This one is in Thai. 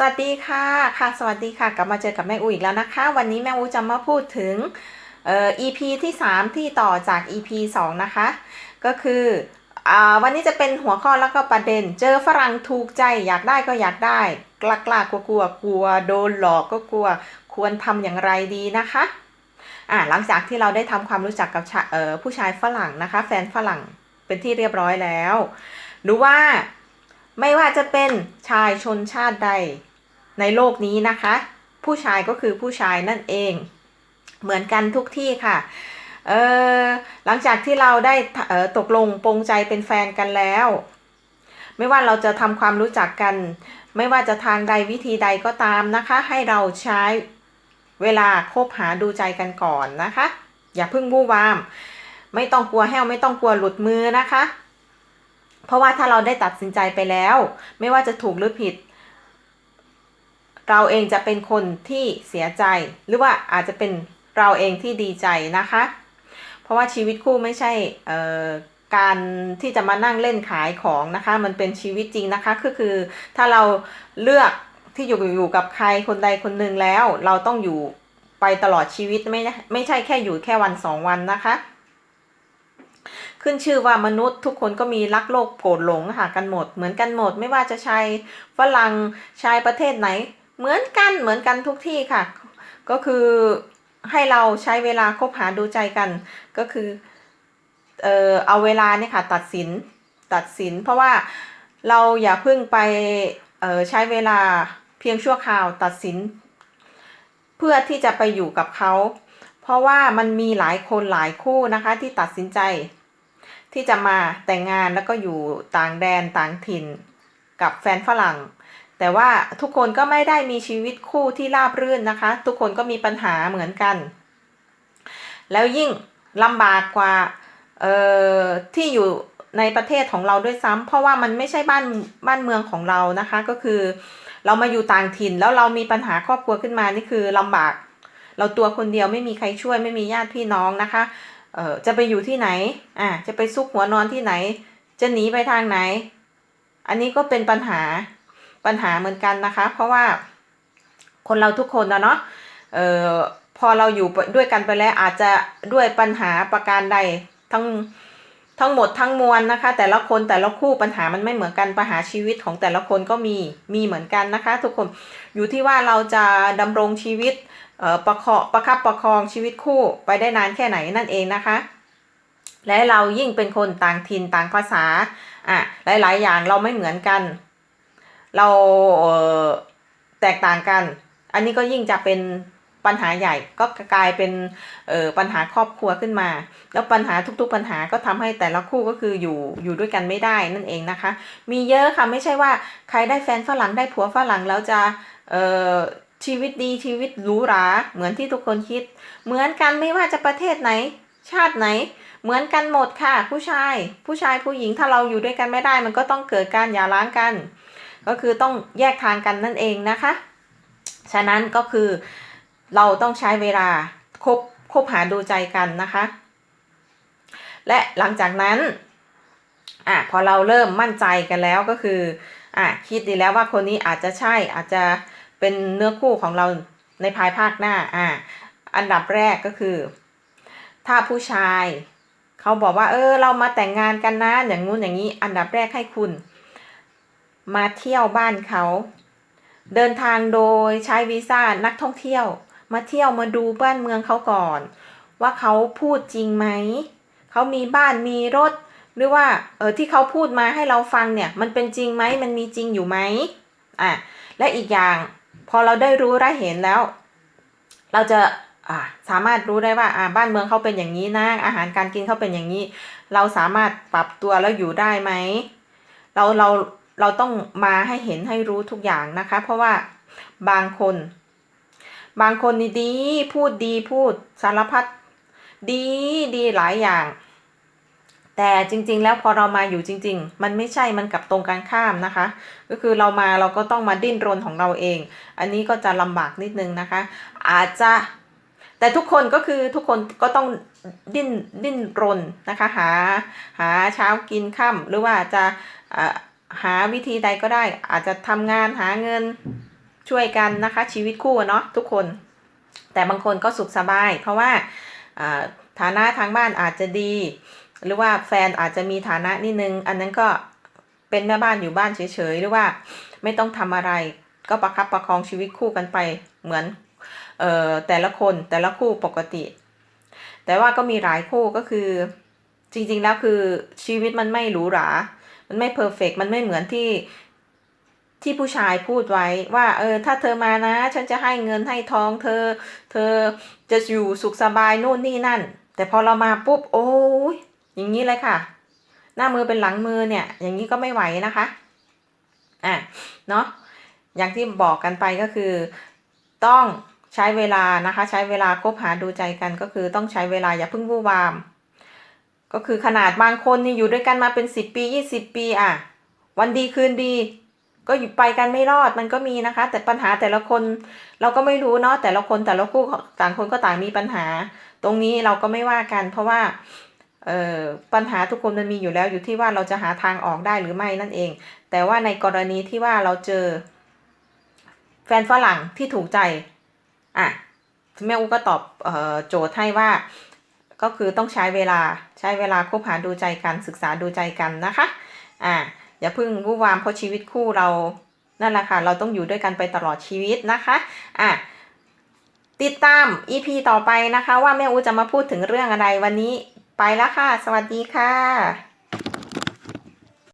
สวัสดีค่ะค่ะ สวัสดีค่ะ กลับมาเจอกับแม่อูอีกแล้วนะคะ วันนี้แม่อูจะมาพูดถึงเอ่อ EP ที่ 3 ที่ต่อจาก EP 2 นะคะ ก็คืออ่าวันนี้จะเป็นหัวข้อแล้วก็ประเด็น เจอฝรั่งถูกใจอยากได้ก็อยากได้กล้ากล้ากลัวกลัวกลัวโดนหลอกก็กลัวควรทำอย่างไรดีนะคะอ่าหลังจากที่เราได้ทำความรู้จักกับเอ่อผู้ชายฝรั่งนะคะ แฟนฝรั่งเป็นที่เรียบร้อยแล้ว หรือว่าไม่ว่าจะเป็นชายชนชาติใด ในโลกนี้นะคะ ผู้ชายก็คือผู้ชายนั่นเอง เหมือนกันทุกที่ค่ะเออหลังจากที่เราได้ตกลงปรงใจเป็นแฟนกันแล้ว ไม่ว่าเราจะทำความรู้จักกัน ไม่ว่าจะทางใดวิธีใดก็ตามนะคะ ให้เราใช้เวลาคบหาดูใจกันก่อนนะคะ อย่าเพิ่งบู้วาม ไม่ต้องกลัวแห้วไม่ต้องกลัวหลุดมือนะคะ เพราะว่าถ้าเราได้ตัดสินใจไปแล้ว ไม่ว่าจะถูกหรือผิด เราเองจะเป็นคนที่เสียใจ หรือว่าอาจจะเป็นเราเองที่ดีใจนะคะ เพราะว่าชีวิตคู่ไม่ใช่การที่จะมานั่งเล่นขายของนะคะ มันเป็นชีวิตจริงนะคะก็คือถ้าเราเลือกที่อยู่อยู่กับใครคนใดคนหนึ่งแล้ว เราต้องอยู่ไปตลอดชีวิตไม่ไม่ใช่แค่อยู่แค่วันสองวันนะคะ ขึ้นชื่อว่ามนุษย์ทุกคนก็มีรักโลกโกรธหลงหากันหมด เหมือนกันหมด ไม่ว่าจะชายฝรั่งชายประเทศไหน เหมือนกันเหมือนกันทุกที่ค่ะ ก็คือให้เราใช้เวลาคบหาดูใจกัน ก็คือเออเอาเวลาเนี่ยค่ะตัดสินตัดสิน เพราะว่าเราอย่าเพิ่งไปเออใช้เวลาเพียงชั่วคราวตัดสิน เพื่อที่จะไปอยู่กับเขา เพราะว่ามันมีหลายคนหลายคู่นะคะที่ตัดสินใจ ที่จะมาแต่งงานแล้วก็อยู่ต่างแดนต่างถิ่นกับแฟนฝรั่ง แต่ว่าทุกคนก็ไม่ได้มีชีวิตคู่ที่ราบรื่นนะคะ ทุกคนก็มีปัญหาเหมือนกัน แล้วยิ่งลำบากกว่าที่อยู่ในประเทศของเราด้วยซ้ำเพราะว่ามันไม่ใช่บ้านบ้านเมืองของเรานะคะ ก็คือเรามาอยู่ต่างถิ่นแล้วเรามีปัญหาครอบครัวขึ้นมานี่คือลำบาก เราตัวคนเดียวไม่มีใครช่วยไม่มีญาติพี่น้องนะคะเออจะไปอยู่ที่ไหนอ่าจะไปซุกหัวนอนที่ไหน จะหนีไปทางไหน อันนี้ก็เป็นปัญหา ปัญหาเหมือนกันนะคะ เพราะว่าคนเราทุกคนนะเนาะเอ่อพอเราอยู่ด้วยกันไปแล้วอาจจะด้วยปัญหาประการใดทั้งทั้งหมดทั้งมวลนะคะ แต่ละคนแต่ละคู่ปัญหามันไม่เหมือนกันปัญหาชีวิตของแต่ละคนก็มีมีเหมือนกันนะคะ ทุกคนอยู่ที่ว่าเราจะดำรงชีวิตเอ่อประคอประคับประคองชีวิตคู่ไปได้นานแค่ไหนนั่นเองนะคะ และเรายิ่งเป็นคนต่างถิ่นต่างภาษาอะหลาย ๆ อย่างเราไม่เหมือนกัน เราเแตกต่างกัน อันนี้ก็ยิ่งจะเป็นปัญหาใหญ่ก็กลายเป็นปัญหาครอบครัวขึ้นมา แล้วปัญหาทุกๆปัญหาก็ทำให้แต่ละคู่ก็คืออยู่อยู่ด้วยกันไม่ได้นั่นเองนะคะ มีเยอะค่ะไม่ใช่ว่าใครได้แฟนฝรั่งได้ผัวฝรั่งแล้วจะชีวิตดีชีวิตหรูหราเหมือนที่ทุกคนคิด เหมือนกันไม่ว่าจะประเทศไหน ชาติไหน เหมือนกันหมดค่ะ ผู้ชาย ผู้ชายผู้หญิงถ้าเราอยู่ด้วยกันไม่ได้ มันก็ต้องเกิดการหย่าร้างกัน ก็คือต้องแยกทางกันนั่นเองนะคะ ฉะนั้นก็คือเราต้องใช้เวลาคบคบหาดูใจกันนะคะ และหลังจากนั้นอะพอเราเริ่มมั่นใจกันแล้วก็คืออะคิดดีแล้วว่าคนนี้อาจจะใช่อาจจะเป็นเนื้อคู่ของเราในภายภาคหน้าอ่าอันดับแรกก็คือ ถ้าผู้ชายเขาบอกว่าเออเรามาแต่งงานกันนะอย่างงู้นอย่างนี้ อันดับแรกให้คุณ มาเที่ยวบ้านเขา เดินทางโดยใช้วีซ่านักท่องเที่ยว มาเที่ยวมาดูบ้านเมืองเขาก่อน ว่าเขาพูดจริงไหม เขามีบ้านมีรถ หรือว่าเออที่เขาพูดมาให้เราฟังเนี่ยมันเป็นจริงไหมมันมีจริงอยู่ไหมอะและอีกอย่างพอเราได้รู้ได้เห็นแล้ว เราจะสามารถรู้ได้ว่าอ่าบ้านเมืองเขาเป็นอย่างนี้นะอาหารการกินเขาเป็นอย่างนี้ เราสามารถปรับตัวแล้วอยู่ได้ไหมเราเรา เราต้องมาให้เห็นให้รู้ทุกอย่างนะคะ เพราะว่าบางคน บางคนนี่ดีพูดดีพูดสารพัดดีดีหลายอย่าง แต่จริง ๆ แล้วพอเรามาอยู่จริง ๆ มันไม่ใช่มันกลับตรงกันข้ามนะคะ ก็คือเรามาเราก็ต้องมาดิ้นรนของเราเอง อันนี้ก็จะลำบากนิดนึงนะคะ อาจจะแต่ทุกคนก็คือทุกคนก็ต้องดิ้นดิ้นรนนะคะ หาหาเช้ากินค่ำหรือว่าจะ หาวิธีใดก็ได้ อาจจะทำงานหาเงินช่วยกันนะคะ ชีวิตคู่เนาะทุกคน แต่บางคนก็สุขสบาย เพราะว่าฐานะทางบ้านอาจจะดี หรือว่าแฟนอาจจะมีฐานะนิดนึง อันนั้นก็เป็นแม่บ้านอยู่บ้านเฉยๆหรือว่าไม่ต้องทำอะไร ก็ประคับประคองชีวิตคู่กันไปเหมือนออแต่ละคนแต่ละคู่ปกติ แต่ว่าก็มีหลายคู่ก็คือจริงๆแล้วคือชีวิตมันไม่หรูหรา มันไม่เพอร์เฟกมันไม่เหมือนที่ที่ผู้ชายพูดไว้ว่า เออ ถ้าเธอมานะ ฉันจะให้เงินให้ทองเธอ เธอจะอยู่สุขสบายนู่นนี่นั่น แต่พอเรามาปุ๊บ โอ้ยอย่างนี้เลยค่ะ หน้ามือเป็นหลังมือเนี่ย อย่างนี้ก็ไม่ไหวนะคะ อะ เนาะอย่างที่บอกกันไปก็คือ ต้องใช้เวลานะคะ ใช้เวลาคบหาดูใจกันก็คือต้องใช้เวลาอย่าเพิ่งวู่วาม ก็คือขนาดบางคนนี่อยู่ด้วยกันมาเป็นสิบปียี่สิบปีอะ วันดีคืนดี ก็อยู่ไปกันไม่รอดมันก็มีนะคะ แต่ปัญหาแต่ละคนเราก็ไม่รู้เนาะแต่ละคนแต่ละคู่ต่างคนก็ต่างมีปัญหา ตรงนี้เราก็ไม่ว่ากัน เพราะว่าเอ่อปัญหาทุกคนมันมีอยู่แล้วอยู่ที่ว่าเราจะหาทางออกได้หรือไม่นั่นเอง แต่ว่าในกรณีที่ว่าเราเจอ แฟนฝรั่งที่ถูกใจอะแม่อูก็ตอบเออโจทย์ให้ว่า ก็คือต้องใช้เวลาใช้เวลาคบหาดูใจกันศึกษาดูใจกันนะคะอ่าอย่าเพิ่งวุ่นวามเพราะชีวิตคู่เรานั่นแหละค่ะเราต้องอยู่ด้วยกันไปตลอดชีวิตนะคะอะติดตาม EP ต่อไปนะคะ ว่าแม่อูจะมาพูดถึงเรื่องอะไรวันนี้ไปแล้วค่ะ สวัสดีค่ะ